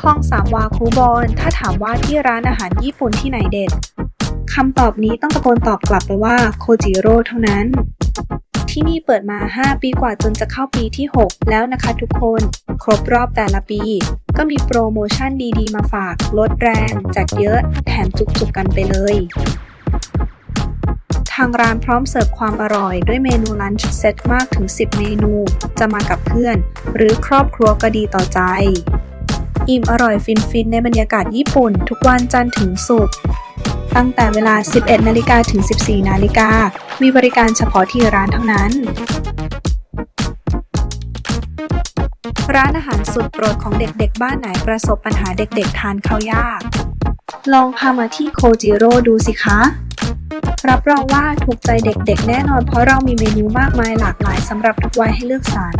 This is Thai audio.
คลองสามวาคูบอน ถ้าถามว่าที่ร้านอาหารญี่ปุ่นที่ไหนเด็ดคำตอบนี้ต้องตะโกนตอบกลับไปว่าโคจิโร่เท่านั้น ที่นี่เปิดมา 5 ปีกว่าจนจะเข้าปีที่ 6 แล้วนะคะทุกคน ครบรอบแต่ละปี ก็มีโปรโมชั่นดีๆ มาฝาก ลดแรงแจกเยอะ แถมจุกๆกันไปเลย ทางร้านพร้อมเสิร์ฟความอร่อยด้วยเมนูลันช์เซตมากถึง 10 เมนู จะมากับเพื่อน หรือครอบครัวก็ดีต่อใจ อิ่มอร่อยฟินๆ ในบรรยากาศญี่ปุ่น ทุกวันจันทร์ถึงศุกร์ตั้งแต่เวลา 11 นาฬิกาถึง 14 นาฬิกา มีบริการเฉพาะที่ร้านเท่านั้น ร้านอาหารสุดโปรดของเด็กๆ บ้านไหนประสบปัญหาเด็กๆ ทานข้าวยาก ลองพามาที่โคจิโร่ดูสิคะ รับรองว่าถูกใจเด็กๆ แน่นอนเพราะเรามีเมนูมากมายหลากหลายสำหรับทุกวัยให้เลือกสรร